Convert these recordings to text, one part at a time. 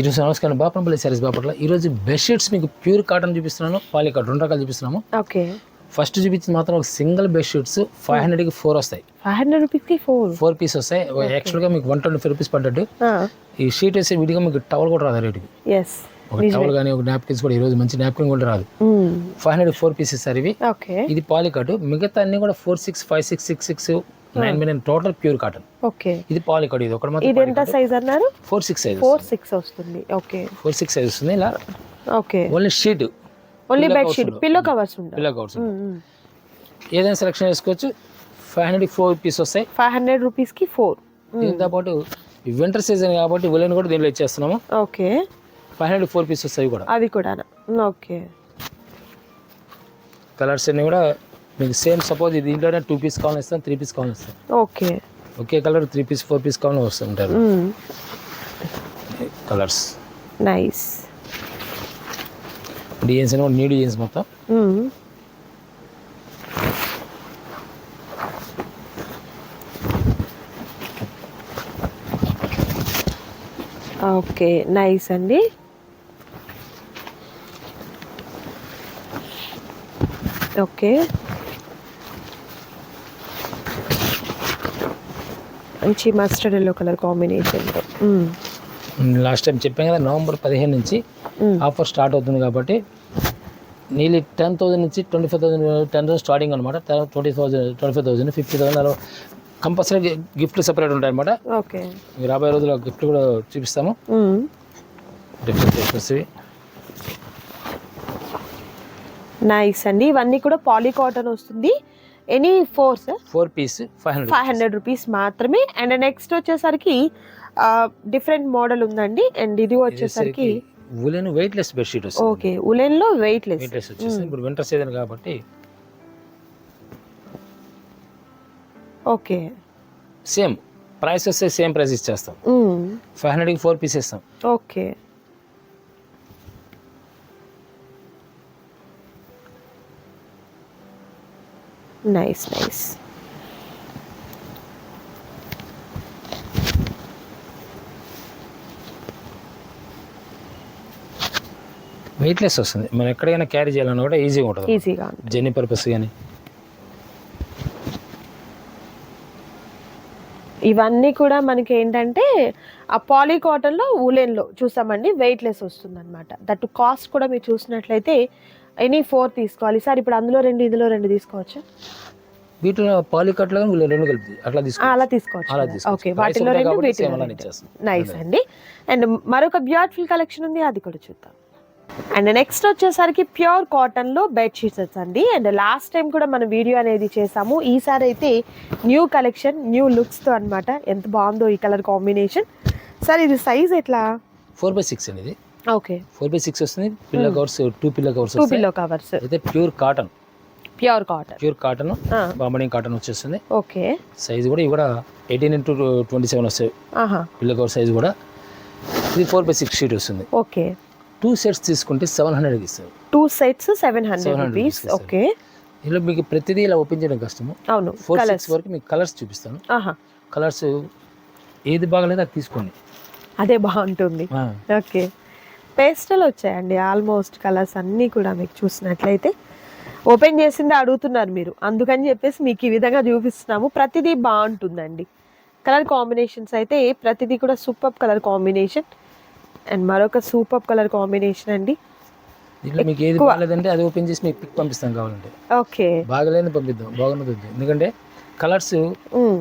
ఈరోజు నమస్కారం. బాపనపల్లి సారీస్ బాపట్ల. ఈరోజు బెడ్షీట్స్ మీకు ప్యూర్ కాటన్ చూపిస్తున్నాను. పాలీ కాటన్ రెండు రకాలు చూపిస్తున్నాము. ఓకే. ఫస్ట్ చూపించింది మాత్రం ఒక సింగిల్ బెడ్షీట్స్ ఫైవ్ హండ్రెడ్కి ఫోర్ వస్తాయి. ఫైవ్ హండ్రెడ్ రూపీస్కి ఫోర్ ఫోర్ పీస్ వస్తాయి. యాక్చువల్గా మీకు వన్ ట్వంటీ ఫైవ్ రూపీస్ పడ్డట్టు ఈ షీట్ వేసే విడిగా మీకు టవల్ కూడా రాదు రేటుకి ఒక టవల్ కానీ ఒక నాప్కిన్స్ కూడా ఈరోజు మంచి నాప్కిన్ కూడా రాదు. Five hundred four pieces sir ఇవి ఓకే ఇది పాలికాట్ మిగతా అన్ని కూడా four six five six six six nine million total pure cotton okay ఇది పాలికాట్ ఇది ఒకటి ఇది ఎంత సైజ్ అన్నారు? Four six size four six వస్తుంది. ఓకే ఫోర్ సిక్స్ సైజ్ వస్తుంది ఇలా okay only sheet only bed sheet pillow covers ఉంటాయి పిల్ల కవర్స్ ఏదైనా సెలెక్షన్ చేసుకోవచ్చు. ఫైవ్ హండ్రెడ్ ఫోర్ పీస్ వస్తాయి. ఫైవ్ హండ్రెడ్ రూపీస్కి ఫోర్ దీంతో పాటు వింటర్ సీజన్ కాబట్టి ఉలెన్ కూడా దీనిలో ఇచ్చేస్తున్నాము. Okay five hundred four piece వస్తాయి కూడా. అవి కూడా ఓకే కలర్స్ అన్ని కూడా మీకు సేమ్ సపోజ్ దీంట్లోనే టూ పీస్ కావాలని ఇస్తాం త్రీ పీస్ కావాలని ఇస్తాం ఓకే. ఒకే colour three piece four piece కావాలని వస్తుంటారు. కలర్స్ నైస్ డిజైన్స్ అని న్యూ డిజైన్స్ మొత్తం. ఓకే నైస్ అండి. ఓకే. మంచి మస్టర్డ్ ఎల్లో కలర్ కాంబినేషన్తో లాస్ట్ టైం చెప్పాం కదా నవంబర్ పదిహేను నుంచి ఆఫర్ స్టార్ట్ అవుతుంది కాబట్టి నీళ్ళు టెన్ థౌసండ్ నుంచి twenty five thousand ten thousand starting అనమాట. Twenty thousand twenty five thousand fifty thousand అలా కంపల్సరీ గిఫ్ట్లు సెపరేట్ ఉంటాయి అనమాట ఓకే. రాబోయే రోజుల్లో గిఫ్ట్లు కూడా చూపిస్తాము. డిఫరెంట్ నైస్ అండి. ఇవన్నీ కూడా పాలీ కాటన్ వస్తుంది. Any four sir four piece five hundred five hundred rupees మాత్రమే. అండ్ నెక్స్ట్ వచ్చేసరికి డిఫరెంట్ మోడల్ ఉందండి. అండ్ ఇది వచ్చేసరికి ఉలెన్ వెయిట్ లెస్ బెడ్షీట్ వస్తుంది. ఓకే ఉలెన్లో వెయిట్ లెస్ వెయిట్ లెస్ వచ్చేసి ఇప్పుడు వింటర్ సీజన్ కాబట్టి ఓకే సేమ్ ప్రైస్ వస్తే సేమ్ ప్రైస్ ఇచ్చేస్తాం. ఫైవ్ హండ్రెడ్కి ఫోర్ పీస్ ఇస్తాం. Okay nice nice weight less వస్తుంది. మనం ఎక్కడికైనా క్యారీ చేయాలన్నా కూడా ఈజీగా ఉంటుంది. ఈజీగా జర్నీ పర్పస్ కానీ ఇవన్నీ కూడా మనకి ఏంటంటే ఆ పాలీ కాటన్లో ఉలెన్లో చూసామండి వెయిట్ లెస్ వస్తుంది అనమాట దట్ కాస్ట్ కూడా మీరు చూసినట్లయితే ఎనీ ఫోర్ తీసుకోవాలి. సార్ ఇప్పుడు అందులో రెండు ఇందులో రెండు తీసుకోవచ్చా? వీటిలో పాలికట్లో రెండు కలిపి అట్లా అలా తీసుకోవచ్చు. అలా. తీసుకోవచ్చు. ఓకే వాటిలో రెండు వీటిలో. నైస్ అండి. అండ్ మరొక బ్యూటిఫుల్ కలెక్షన్ ఉంది అది కూడా చూద్దాం. అండ్ నెక్స్ట్ వచ్చేసరికి ప్యూర్ కాటన్లో బెడ్ షీట్స్ అండి. అండ్ లాస్ట్ టైం కూడా మన వీడియో అనేది చేసాము. ఈసారి అయితే న్యూ కలెక్షన్ న్యూ లుక్స్తో అన్నమాట. ఎంత బాగుందో ఈ కలర్ కాంబినేషన్ సార్ ఇది సైజ్ ఎట్లా? ఫోర్ బై సిక్స్ అనేది ఓకే. ఫోర్ బై సిక్స్ వస్తుంది pillow covers two pillow covers two pillow covers అయితే pure cotton. Pure cotton. Pure cotton బాంబడింగ్ cotton వచ్చేస్తుంది. ఓకే. సైజ్ కూడా ఇవి కూడా ఎయిటీన్ ఇంటూ ట్వంటీ సెవెన్ వస్తాయి పిల్ల కవర్ సైజ్ కూడా. ఇది ఫోర్ బై సిక్స్ షీట్ వస్తుంది. ఓకే. టూ సెట్స్ తీసుకుంటే సెవెన్ హండ్రెడ్కి ఇస్తుంది two sets seven hundred 700 rupees. Okay. ఇందులో మీకు ప్రతిదీ ఇలా ఓపెన్ చేయడం కష్టము. అవును. ఫోర్ సిక్స్ వరకు మీకు కలర్స్ చూపిస్తాను. ఆహా. కలర్స్ ఏది బాగలేదో అది తీసుకోండి. అదే బాగుంటుంది. ఓకే. పేస్టల్ వచ్చాయండి ఆల్మోస్ట్ కలర్స్ అన్నీ కూడా మీకు చూసినట్లయితే. ఓపెన్ చేసిందే అడుగుతున్నారు మీరు అందుకని చెప్పేసి మీకు ఈ విధంగా చూపిస్తున్నాము. ప్రతిదీ బాగుంటుందండి. కలర్ కాంబినేషన్స్ అయితే ప్రతిదీ కూడా సూపర్ కలర్ కాంబినేషన్ అండ్ మరొక సూపర్ కలర్ కాంబినేషన్ అండి. దీంట్లో మీకు ఏది. బాగలేదంటే అది ఓపెన్ చేసి మీకు పిక్ పంపిస్తాం కావాలంటే. ఓకే. బాగలేని పంపిద్దాం బాగున్నది ఎందుకంటే కలర్స్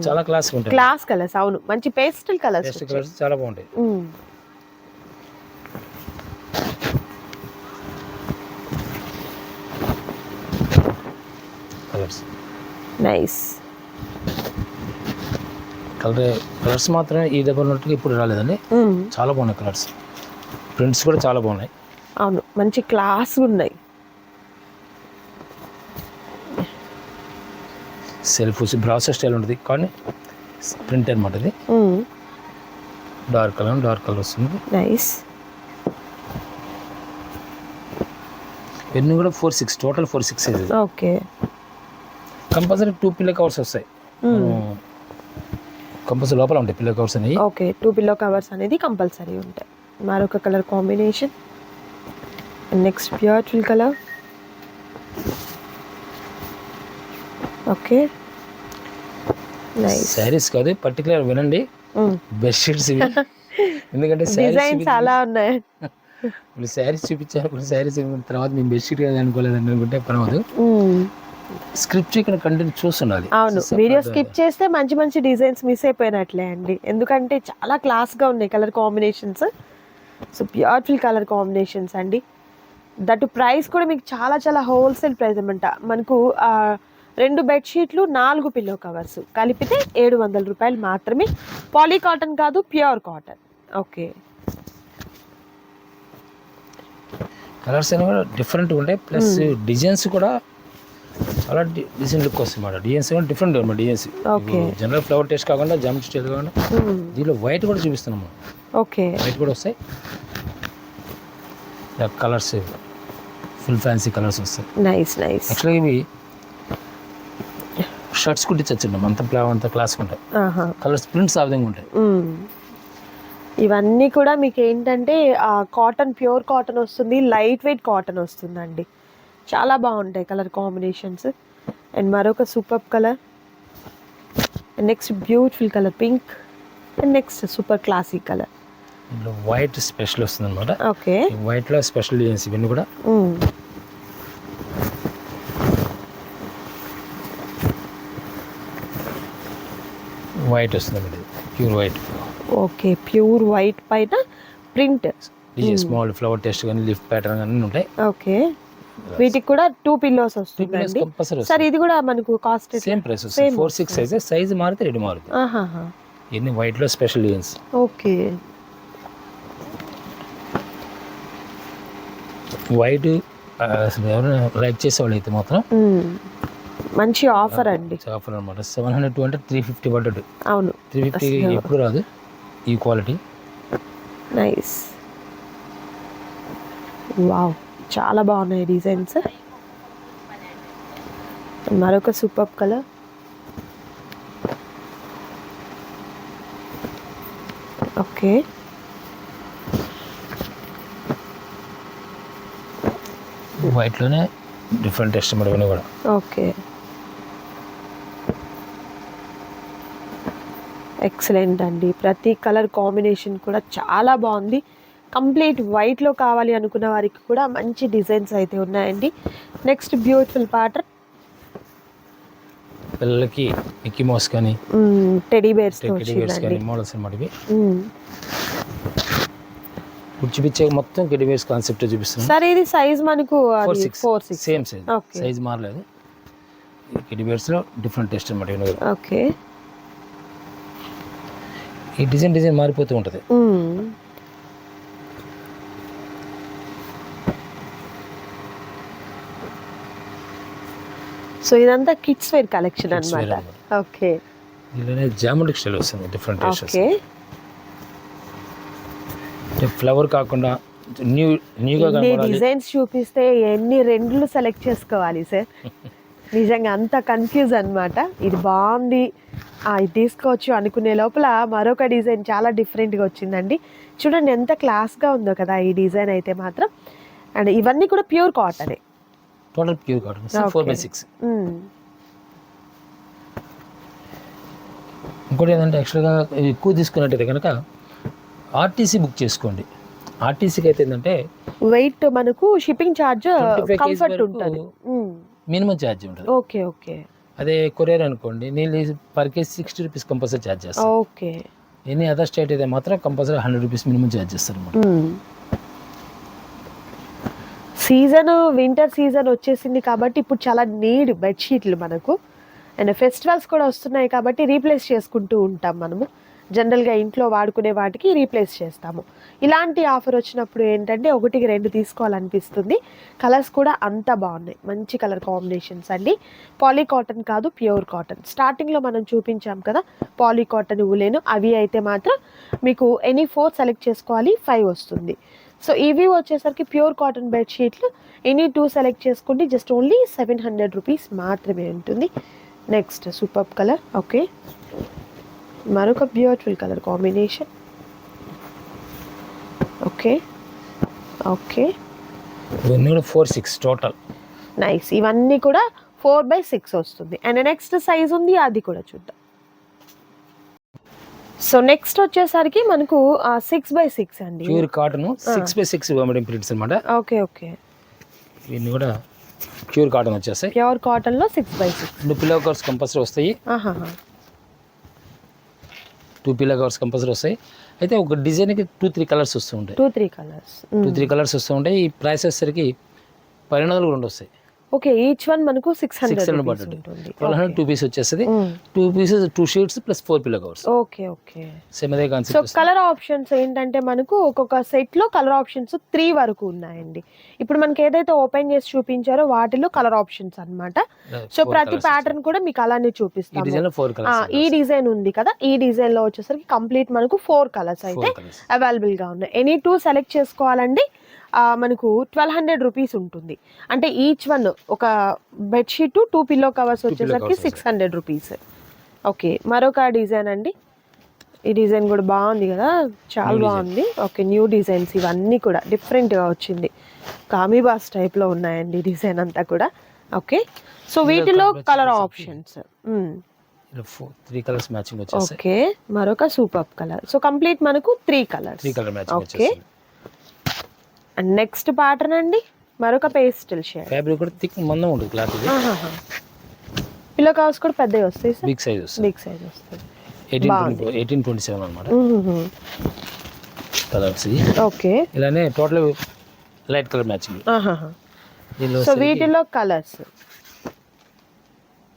చాలా క్లాస్ ఉంటాయి. క్లాస్ కలర్స్ అవును. మంచి పేస్టల్ కలర్స్ బెస్ట్ కలర్స్ చాలా బాగుంటాయి. కలర్స్. నైస్. కలర్ కలర్స్ మాత్రమే ఈ దగ్గర ఉన్నట్టుగా ఇప్పుడు రాలేదండి. చాలా బాగున్నాయి కలర్స్. ప్రింట్స్ కూడా చాలా బాగున్నాయి. అవును మంచి క్లాస్ ఉన్నాయి సెల్ఫ్ బ్రాసెస్ స్టైల్ ఉంటుంది కానీ ప్రింట్ అనమాట ఇది. డార్క్ కలర్ డార్క్ కలర్ వస్తుంది. నైస్. ఇవన్నీ కూడా four six total four six okay. Compulsory two pillow covers వస్తాయి. కంపల్సరీ లోపల ఉంటాయి పిల్ల కవర్స్ అనేవి. ఓకే టూ పిల్లో కవర్స్ అనేది కంపల్సరీ ఉంటాయి. మరొక colour combination. Next beautiful colour. Okay. Saris కాదు పర్టికులర్ వినండి. బెడ్షీట్స్ ఇవి. ఎందుకంటే డిజైన్స్ చాలా ఉన్నాయి. ఇప్పుడు శారీస్ చూపించారు కొన్ని శారీస్ తర్వాత మేము బెడ్షీట్ కదా అనుకోలేదు అనుకుంటే పర్వాలేదు. స్క్రిప్ట్ ఇక్కడ కంటెంట్ చూస్తుండాలి అవును. వీడియో స్కిప్ చేస్తే మంచి మంచి డిజైన్స్ మిస్ అయిపోయినట్లే అండి. ఎందుకంటే చాలా క్లాస్గా ఉన్నాయి colour combinations. So beautiful colour combinations అండి. దట్ ప్రైస్ కూడా మీకు చాలా చాలా హోల్సేల్ ప్రైస్ అనమాట మనకు రెండు బెడ్షీట్లు నాలుగు పిల్లో కవర్స్ కలిపితే ఏడు వందల రూపాయలు మాత్రమే. పాలీ కాటన్ కాదు ప్యూర్ కాటన్ ఓకే. కలర్స్ అనేవి కూడా డిఫరెంట్ ఉంటాయి. ప్లస్ డిజైన్స్ కూడా చాలా డిజైన్ లుక్ వస్తుంది అన్నమాట డిజైన్స్ కూడా డిఫరెంట్ అనమాట Okay. జనరల్ ఫ్లవర్ టేస్ట్ కాకుండా జమ్ స్టైల్ కాకుండా దీనిలో వైట్ కూడా చూపిస్తున్నాం మనం. ఓకే. వైట్ కూడా వస్తాయి. కలర్స్ ఫుల్ ఫ్యాన్సీ కలర్స్ వస్తాయి. నైస్ నైస్ యాక్చువల్గా ఇవి షర్ట్స్ కుట్టించచ్చు అంత ప్లా అంత క్లాస్ ఉంటాయి. కలర్స్ ప్రింట్స్ ఆ విధంగా ఉంటాయి. ఇవన్నీ కూడా మీకు ఏంటంటే కాటన్ ప్యూర్ కాటన్ వస్తుంది లైట్ వెయిట్ కాటన్ వస్తుందండి. చాలా బాగుంటాయి కలర్ కాంబినేషన్స్. అండ్ మరొక super colour. Next beautiful colour pink. And next super classic colour. White special వస్తుంది అనమాట ఓకే వైట్లో స్పెషల్ డిజైన్స్ ఇవన్నీ కూడా? వైట్ వస్తుంది pure white. Okay pure white పైన ప్రింట్. స్మాల్ ఫ్లవర్ టెస్ట్ కానీ లిఫ్ట్ ప్యాటర్న్ కానీ ఉంటాయి. ఓకే. వీటికి కూడా టూ పిల్లోస్ కంపల్సరీ సార్ ఇది కూడా మనకు కాస్ట్ సేమ్ ప్రైస్ వస్తుంది. ఫోర్ సిక్స్ సైజ్ సైజ్ మారితే రెడీ మారుతుంది ఆహాహా. ఇవన్నీ వైట్లో స్పెషల్ డిజైన్స్ ఓకే. వైట్ అసలు ఎవరైనా లైక్ చేసేవాళ్ళు అయితే మాత్రం. మంచి ఆఫర్ అండి. ఆఫర్ అనమాట సెవెన్ హండ్రెడ్ టూ అంటే త్రీ ఫిఫ్టీ పడ్డట్టు. అవును. త్రీ ఫిఫ్టీ ఎప్పుడు రాదు. ఈ క్వాలిటీ నైస్ వావ్ చాలా బాగున్నాయి డిజైన్స్. మరొక సూపర్ కలర్. ఓకే. వైట్లోనే డిఫరెంట్ టెస్ట్ ఇవన్నీ కూడా. ఓకే. ఎక్సలెంట్ అండి. ప్రతి కలర్ కాంబినేషన్ కూడా చాలా బాగుంది. కంప్లీట్ వైట్లో కావాలి అనుకున్న వారికి కూడా మంచి డిజైన్స్ అయితే ఉన్నాయండి. నెక్స్ట్ బ్యూటిఫుల్ ప్యాటర్న్ పిల్లలకి మిక్కీ మౌస్ కానీ టెడీ బేర్స్తో టెక్కీ బేర్స్ కానీ మోడల్స్ అనమాట ఇవి. ఇప్పుడు చూపించే మొత్తం కిడ్డీ బేర్స్ కాన్సెప్ట్ చూపిస్తున్నాం. సరే ఇది సైజ్ మనకు four six four six same size. Size మారలేదు. ఈ కిడ్డీ బేర్స్లో డిఫరెంట్ టెస్ట్ అనమాట ఓకే ఈ డిజైన్ డిజైన్ మారిపోతూ ఉంటుంది. సో ఇదంతా కిడ్స్ వేర్ కలెక్షన్ అన్నమాట. ఓకే దీనిలోనే జామెట్రిక్ స్టైల్ వస్తుంది డిఫరెంట్ ఓకే ఫ్లవర్ కాకుండా న్యూ న్యూగా డిజైన్స్ చూపిస్తే ఎన్ని రెండ్లు సెలెక్ట్ చేసుకోవాలి సార్ నిజంగా అంత కన్ఫ్యూజ్ అన్నమాట. ఇది బాగుంది. ఆ, ఇది తీసుకోవచ్చు అనుకునే లోపల మరొక డిజైన్ చాలా డిఫరెంట్గా వచ్చిందండి. చూడండి ఎంత క్లాస్గా ఉందో కదా ఈ డిజైన్ అయితే మాత్రం. అండ్ ఇవన్నీ కూడా pure కాటనే total pure cotton four by six ఇంకోటి ఏంటంటే యాక్చువల్గా ఎక్కువ తీసుకున్నట్టయితే కనుక ఆర్టీసీ బుక్ చేసుకోండి. ఆర్టీసీకి అయితే ఏంటంటే వెయిట్ మనకు షిప్పింగ్ ఛార్జ్ 25 kgs కంఫర్ట్ ఉంటుంది. మినిమం ఛార్జ్ ఉంటుంది. ఓకే ఓకే అదే కొరియర్ అనుకోండి నేను per kg sixty rupees compulsory charge చేస్తాను ఓకే ఎనీ అదర్ స్టేట్ అయితే మాత్రం compulsory hundred rupees minimum charge చేస్తారు సీజన్ వింటర్ సీజన్ వచ్చేసింది కాబట్టి ఇప్పుడు చాలా నీడ్ బెడ్షీట్లు మనకు. అండ్ ఫెస్టివల్స్ కూడా వస్తున్నాయి కాబట్టి రీప్లేస్ చేసుకుంటూ ఉంటాం మనము. జనరల్గా ఇంట్లో వాడుకునే వాటికి రీప్లేస్ చేస్తాము. ఇలాంటి ఆఫర్ వచ్చినప్పుడు ఏంటంటే ఒకటికి రెండు తీసుకోవాలనిపిస్తుంది. కలర్స్ కూడా అంత బాగున్నాయి. మంచి కలర్ కాంబినేషన్స్ అండి. పాలీ కాటన్ కాదు ప్యూర్ కాటన్. స్టార్టింగ్లో మనం చూపించాం కదా పాలీ కాటన్ ఉలేను అవి అయితే మాత్రం మీకు ఎనీ ఫోర్ సెలెక్ట్ చేసుకోవాలి ఫైవ్ వస్తుంది. సో ఇవి వచ్చేసరికి ప్యూర్ కాటన్ బెడ్షీట్లు ఎనీ టూ సెలెక్ట్ చేసుకుంటే just only seven hundred rupees మాత్రమే ఉంటుంది. నెక్స్ట్ సూపర్ కలర్ ఓకే మరొక beautiful colour combination okay okay ఇవన్నీ కూడా ఫోర్ సిక్స్ టోటల్ నైస్ ఇవన్నీ కూడా ఫోర్ బై సిక్స్ వస్తుంది. అండ్ నెక్స్ట్ సైజ్ ఉంది అది కూడా చూద్దాం. సో నెక్స్ట్ వచ్చేసరికి మనకు సిక్స్ బై సిక్స్ అండి. Pure cotton six by six prints అనమాట ఓకే ఓకే ఇవన్నీ కూడా ప్యూర్ కాటన్ వచ్చేస్తాయి. ప్యూర్ కాటన్లో సిక్స్ బై సిక్స్ రెండు పిల్లో కవర్స్ కంపల్సరీ వస్తాయి. టూ పిల్లో కవర్స్ కంపల్సరీ వస్తాయి. అయితే ఒక డిజైన్కి టూ త్రీ కలర్స్ వస్తూ ఉంటాయి. Two three colours two three colours వస్తూ ఉంటాయి. ఈ ప్రైస్ వచ్చేసరికి పన్నెండు వందలు రెండు వస్తాయి ఓకే ఈచ్ వన్ మనకు సిక్స్ హండ్రెడ్ ఉంటుంది. ట్వెల్వ్ హండ్రెడ్ టూ పీస్ వచ్చేస్తుంది. Two pieces two sheets plus four pillow covers okay okay. Same అదే సో కాన్సెప్ట్ కలర్ ఆప్షన్స్ ఏంటంటే మనకు ఒక్కొక్క సెట్లో కలర్ ఆప్షన్స్ త్రీ వరకు ఉన్నాయండి. ఇప్పుడు మనకి ఏదైతే ఓపెన్ చేసి చూపించారో వాటిలో కలర్ ఆప్షన్స్ అన్నమాట. సో ప్రతి ప్యాటర్న్ కూడా మీకు అలానే కలర్స్ ఈ డిజైన్ ఉంది కదా ఈ డిజైన్లో వచ్చేసరికి కంప్లీట్ మనకు ఫోర్ కలర్స్ అయితే అవైలబుల్గా ఉన్నాయి. ఎనీ టూ సెలెక్ట్ చేసుకోవాలండి. మనకు ట్వెల్వ్ హండ్రెడ్ రూపీస్ ఉంటుంది. అంటే ఈచ్ వన్ ఒక బెడ్షీట్ టూ పిల్లో కవర్స్ వచ్చేసరికి సిక్స్ హండ్రెడ్ రూపీస్. ఓకే మరొక డిజైన్ అండి. ఈ డిజైన్ కూడా బాగుంది కదా? చాలా. బాగుంది. ఓకే న్యూ డిజైన్స్ ఇవన్నీ కూడా డిఫరెంట్గా వచ్చింది. కామీబాస్ టైప్లో ఉన్నాయండి డిజైన్ అంతా కూడా. ఓకే సో వీటిలో colour options three colours matching okay మరొక సూపర్ కలర్ సో కంప్లీట్ మనకు three colours three colour matching okay and next pattern అండి మరొక పేస్టల్ షేడ్ ఫ్యాబ్రిక్ కూడా థిక్ మందం ఉంటుంది క్లాత్ ఇది. పిల్లో కవర్స్ కూడా పెద్దవి వస్తాయి సార్? బిగ్ సైజ్ వస్తుంది బిగ్ సైజ్ వస్తుంది ఎయిటీన్ ఎయిటీన్ ట్వంటీ సెవెన్ అనమాట. Colours okay. ఇలానే total light colour matching so వీటిలో colours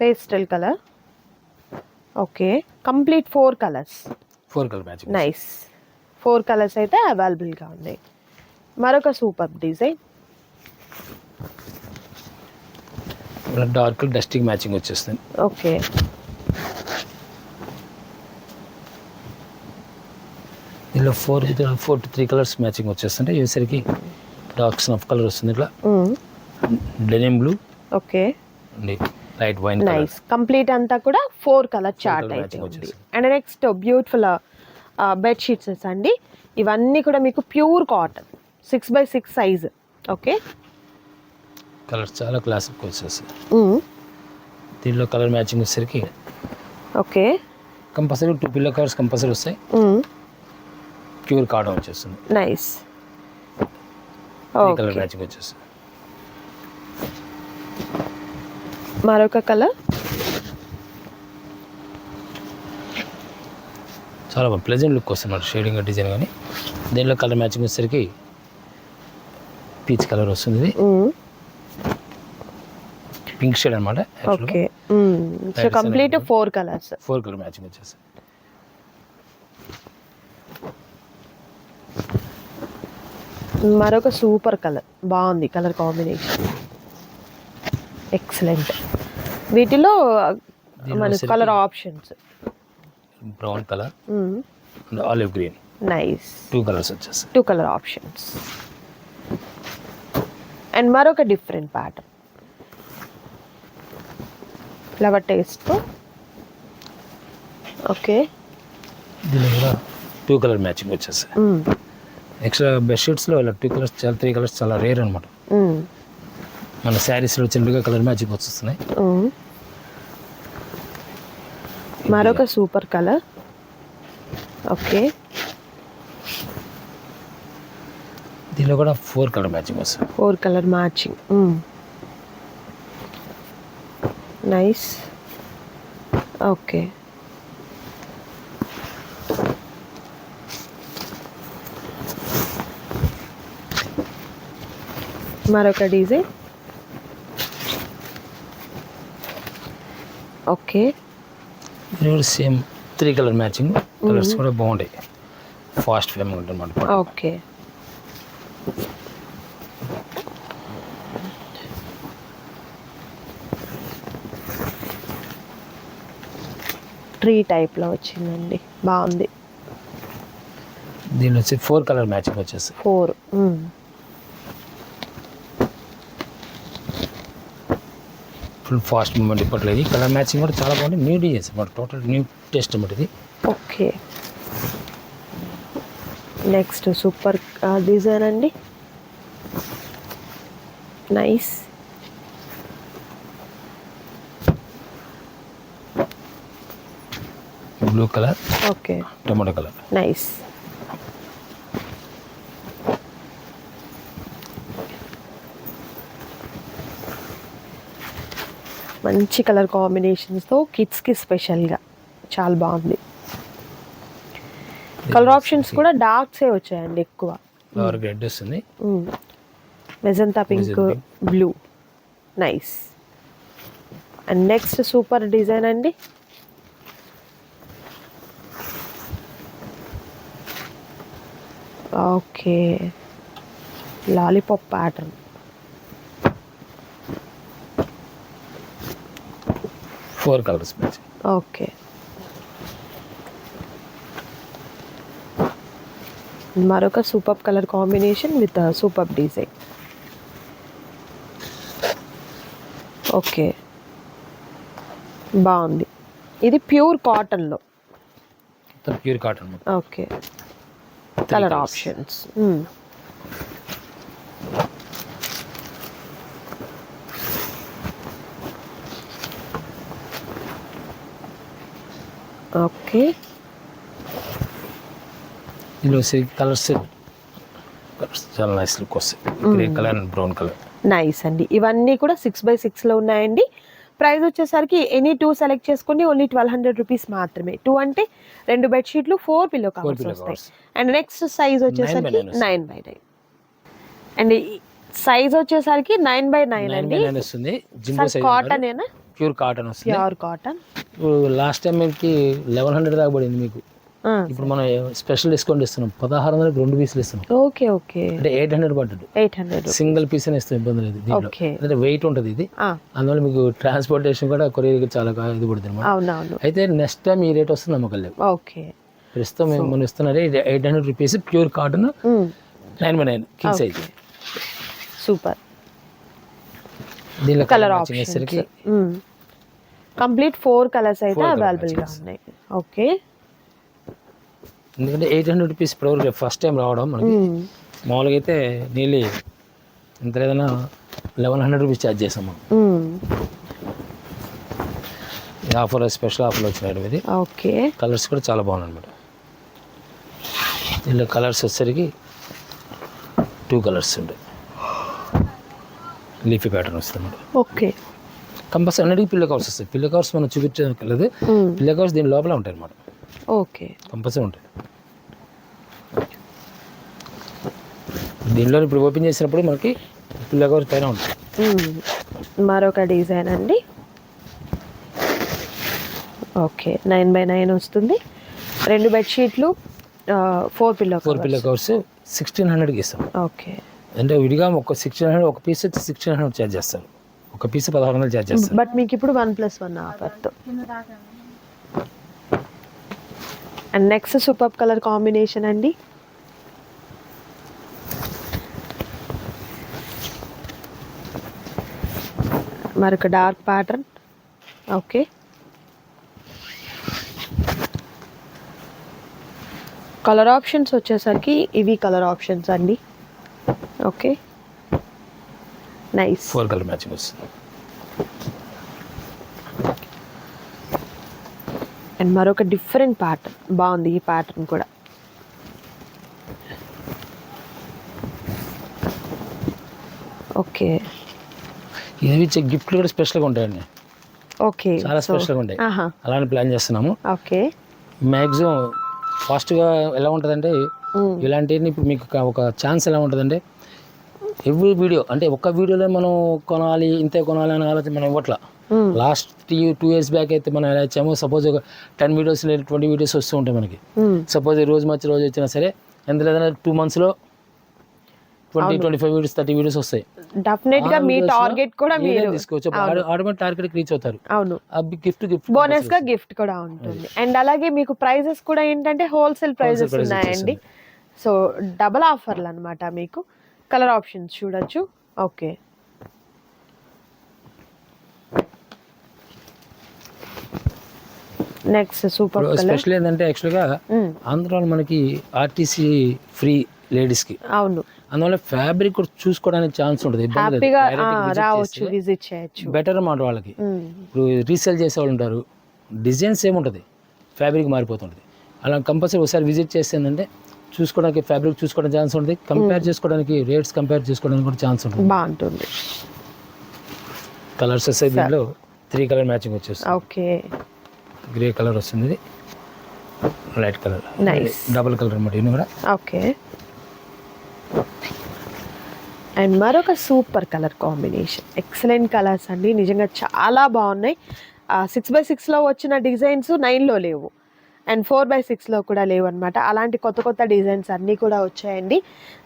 pastel colour okay. Complete four colours four colour matching nice four colours అయితే అవైలబుల్గా ఉంది మరొక super design. Dark dusting matching వచ్చేస్తుంది. Okay. దీనిలో four four to three colours matching వచ్చేస్తుంటే ఇసరికి dark snuff colour వస్తుంది ఇట్లా. Denim blue okay. Light wine nice complete అంతా కూడా ఫోర్ కలర్ చార్ట్ అయితే. And next beautiful bed sheets అండి. ఇవన్నీ కూడా మీకు pure cotton six by six size. Okay? Colour చాలా క్లాసిక్ వచ్చేస్తుంది దీనిలో కలర్ మ్యాచింగ్ వచ్చేసరికి okay. Compulsory two pillow covers compulsory వస్తాయి. ప్యూర్ కాటన్ వచ్చేస్తుంది. నైస్. కలర్ మ్యాచింగ్ వచ్చేస్తుంది మరొక కలర్? చాలా ప్లెజెంట్ లుక్ వస్తుంది షేడింగ్ డిజైన్ కానీ. దీనిలో కలర్ మ్యాచింగ్ వచ్చేసరికి పీచ్ కలర్ వస్తుంది ఇది. పింక్ షేడ్ అనమాట okay. So complete. Four colours four colour matching వచ్చేసి మరొక సూపర్ కలర్ బాగుంది కలర్ కాంబినేషన్ ఎక్సలెంట్ వీటిలో మన colour options brown colour olive green nice two colours వచ్చేసి టూ కలర్ ఆప్షన్స్ అండ్ మరొక different pattern flower taste okay. Two colour matching వచ్చేసి next బెడ్షీట్స్లో ఇలా టూ కలర్స్ చాలా త్రీ కలర్స్ చాలా రేర్ అనమాట మన శారీస్లో చిన్నగా కలర్ మ్యాచింగ్ వచ్చేస్తున్నాయి. మరొక సూపర్ కలర్ ఓకే. దీనిలో కూడా ఫోర్ కలర్ మ్యాచింగ్ వస్తుంది. Four colour matching nice okay మరొక design. Okay same three colour matching colours కూడా బాగుంటాయి. ఫాస్ట్ ఫేమ్ ఉంటుంది ఓకే ట్రీ టైప్లో వచ్చిందండి. బాగుంది. దీనిలో వచ్చి ఫోర్ కలర్ మ్యాచింగ్ వచ్చేసి. ఫోర్ ఫుల్ ఫాస్ట్ మూమెంట్ ఇప్పట్లో ఇది. కలర్ మ్యాచింగ్ కూడా చాలా బాగుంది. New designs total new taste ఇది ఓకే నెక్స్ట్ సూపర్ డిజైన్ అండి. Nice. Blue colour okay. Tomato colour. Nice. మంచి కలర్ కాంబినేషన్స్తో కిడ్స్కి స్పెషల్గా. చాలా బాగుంది. కలర్ ఆప్షన్స్ కూడా డార్క్సే వచ్చాయండి ఎక్కువ. ఫ్లవర్ రెడ్ వస్తుంది. Magenta pink blue nice and next super design అండి. Okay lollipop pattern four colours okay మరొక super colour combination with super design okay బాగుంది. ఇది ప్యూర్ కాటన్లో pure cotton okay colour. Options okay ఇందులో కలర్స్ కలర్స్ చాలా nice look వస్తాయి. Grey colour and brown colour nice అండి. ఇవన్నీ కూడా సిక్స్ బై సిక్స్లో ఉన్నాయండి. ప్రైస్ వచ్చేసరికి ఎనీ టూ సెలెక్ట్ చేసుకోండి. ఓన్లీ ట్వెల్వ్ హండ్రెడ్ రూపీస్ మాత్రమే. టూ అంటే రెండు బెడ్షీట్లు ఫోర్ పిల్లో కవర్స్ వస్తాయి. అండ్ నెక్స్ట్ సైజ్ వచ్చేసరికి. Nine by nine and size వచ్చేసరికి నైన్ బై నైన్ అండి. వస్తుంది. కాటన్ ఏనా? ప్యూర్ కాటన్ వస్తుంది. ప్యూర్ కాటన్ లాస్ట్ టైం మీకు లెవెన్ హండ్రెడ్ దాకా పడింది మీకు. ఇప్పుడు మనం స్పెషల్ డిస్కౌంట్ ఇస్తున్నాం. పదహారు వందలకి రెండు పీసులు ఇస్తున్నాం. Okay okay. అంటే ఎయిట్ హండ్రెడ్ పడ్డది ఎయిట్ హండ్రెడ్ సింగిల్ పీస్ అని ఇస్తాం ఇబ్బంది లేదు దీంట్లో. అంటే వెయిట్ ఉంటుంది ఇది. అందువల్ల మీకు ట్రాన్స్పోర్టేషన్ కూడా కొరియర్ చాలా ఇది పడుతుంది అనమాట అయితే నెక్స్ట్ టైం ఈ రేట్ వస్తుంది నమ్మకం లేవు ఓకే. ప్రస్తుతం మేము మనం ఇస్తున్నది eight hundred rupees pure cotton nine by nine king size super. దీనిలో కలర్ వచ్చేసరికి కంప్లీట్ ఫోర్ కలర్స్ అయితే Four colour అవైలబుల్గా matches. ఉన్నాయి. ఓకే. ఎందుకంటే ఎయిట్ హండ్రెడ్ రూపీస్ ఇప్పుడు ఫస్ట్ టైం రావడం మనకి. మామూలుగా అయితే నీళ్ళు ఎంత లేదన్నా లెవెన్ హండ్రెడ్ రూపీస్ ఛార్జ్ చేసాం మనం. ఈ ఆఫర్ స్పెషల్ ఆఫర్లు వచ్చినాయి ఇది. ఓకే. కలర్స్ కూడా చాలా బాగున్నాయి అనమాట దీనిలో కలర్స్ వచ్చేసరికి టూ కలర్స్ ఉంటాయి లీఫీ ప్యాటర్న్ వస్తుంది ఓకే. కంపల్సరీ అన్నిటికీ పిల్ల కవర్స్ వస్తాయి. పిల్ల కవర్స్ మనం చూపించలేదు పిల్ల కవర్స్ దీని లోపల ఉంటాయి అనమాట ఓకే. కంపల్సరీ ఉంటాయి. దీనిలో ఇప్పుడు ఓపెన్ చేసినప్పుడు మనకి పిల్ల కవర్స్ పైన ఉంటాయి మరొక డిజైన్ అండి. ఓకే నైన్ బై నైన్ వస్తుంది. రెండు బెడ్షీట్లు four pillow four pillow covers sixteen హండ్రెడ్కి ఇస్తాం. ఓకే. అంటే విడిగా ఒక సిక్స్టీన్ హండ్రెడ్ ఒక పీస్ సిక్స్టీన్ హండ్రెడ్ ఛార్జ్ చేస్తారు ఒక పీస్ పదహారు వందలు ఛార్జ్ చేస్తారు బట్ మీకు ఇప్పుడు one plus one ఆఫర్తో. And next super colour combination అండి. మరొక dark pattern okay colour options వచ్చేసరికి ఇవి కలర్ ఆప్షన్స్ అండి. Okay nice four colour matching వస్తుంది. అండ్ మరొక డిఫరెంట్ ప్యాటర్న్ బాగుంది ఈ ప్యాటర్న్ కూడా. ఓకే ఇవి ఇచ్చే గిఫ్ట్లు కూడా స్పెషల్గా ఉంటాయండి. ఓకే చాలా స్పెషల్గా ఉంటాయి. అలానే ప్లాన్ చేస్తున్నాము. ఓకే. మ్యాక్సిమం ఫాస్ట్గా ఎలా ఉంటుందంటే ఇలాంటివి ఇప్పుడు మీకు ఒక- ఒక ఛాన్స్ ఎలా ఉంటుందంటే ఎవ్రీ వీడియో అంటే ఒక్క వీడియోలో మనం కొనాలి ఇంతే కొనాలి అని ఆలోచన మనం ఇవ్వట్లా. లాస్ట్ టూ ఇయర్స్ బ్యాక్ అయితే మనం ఎలా ఇచ్చామో సపోజ్ ఒక టెన్ వీడియోస్ లేదా ట్వంటీ వీడియోస్ వస్తూ ఉంటాయి మనకి. సపోజ్ రోజు మధ్య రోజు వచ్చినా సరే ఎంత లేదన్నా టూ మంత్స్లో twenty twenty five videos thirty videos వస్తాయి. డెఫినెట్గా మీ టార్గెట్ కూడా మీరు తీసుకోవచ్చు. ఆటోమేటిక్ టార్గెట్ రీచ్ అవుతారు. అవును. గిఫ్ట్ గిఫ్ట్ బోనస్గా గిఫ్ట్ కూడా ఉంటుంది. అండ్ అలాగే మీకు ప్రైజెస్ కూడా ఏంటంటే హోల్సేల్ ప్రైజెస్ ఉన్నాయండి. సో డబల్ ఆఫర్లు అన్నమాట మీకు. కలర్ ఆప్షన్స్ చూడొచ్చు. ఓకే నెక్స్ట్ సూపర్ స్పెషల్ ఏంటంటే యాక్చువల్గా ఆంధ్రాలో మనకి ఆర్టీసీ ఫ్రీ లేడీస్కి అవును. అందువల్ల ఫ్యాబ్రిక్ కూడా చూసుకోవడానికి ఛాన్స్ ఉంటుంది. రావచ్చు విజిట్ చేయొచ్చు. బెటర్ అన్నమాట వాళ్ళకి. ఇప్పుడు రీసేల్ చేసే వాళ్ళు ఉంటారు. డిజైన్స్ ఏముంటుంది? ఫ్యాబ్రిక్ మారిపోతుంటుంది. అలా కంపల్సరీ ఒకసారి విజిట్ చేస్తే ఏంటంటే చూసుకోవడానికి ఫ్యాబ్రిక్ చూసుకోవడానికి ఛాన్స్ ఉంటుంది. కంపేర్ చేసుకోవడానికి రేట్స్ కంపేర్ చేసుకోవడానికి కూడా ఛాన్స్ ఉంటుంది. బాగుంటుంది. కలర్స్ వస్తాయి దీంట్లో త్రీ కలర్ మ్యాచింగ్ వచ్చేస్తుంది. ఓకే. గ్రే కలర్ వస్తుంది. Light colour. డబుల్ కలర్ అనమాట ఇది కూడా. ఓకే. అండ్ మరొక super colour combination. Excellent colours అండి. నిజంగా చాలా బాగున్నాయి. సిక్స్ బై సిక్స్లో వచ్చిన డిజైన్స్ నైన్లో లేవు. అండ్ ఫోర్ బై సిక్స్లో కూడా లేవు అనమాట అలాంటి కొత్త కొత్త డిజైన్స్ అన్నీ కూడా వచ్చాయండి.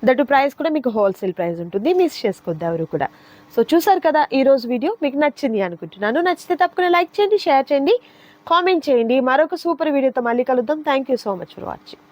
దట్ ప్రైస్ కూడా మీకు హోల్సేల్ ప్రైస్ ఉంటుంది. మిస్ చేసుకోద్ది ఎవరు కూడా. సో చూసారు కదా ఈరోజు వీడియో? మీకు నచ్చింది అనుకుంటున్నాను. నచ్చితే తప్పకుండా లైక్ చేయండి షేర్ చేయండి కామెంట్ చేయండి. మరొక సూపర్ వీడియోతో మళ్ళీ కలుద్దాం. Thank you so much for watching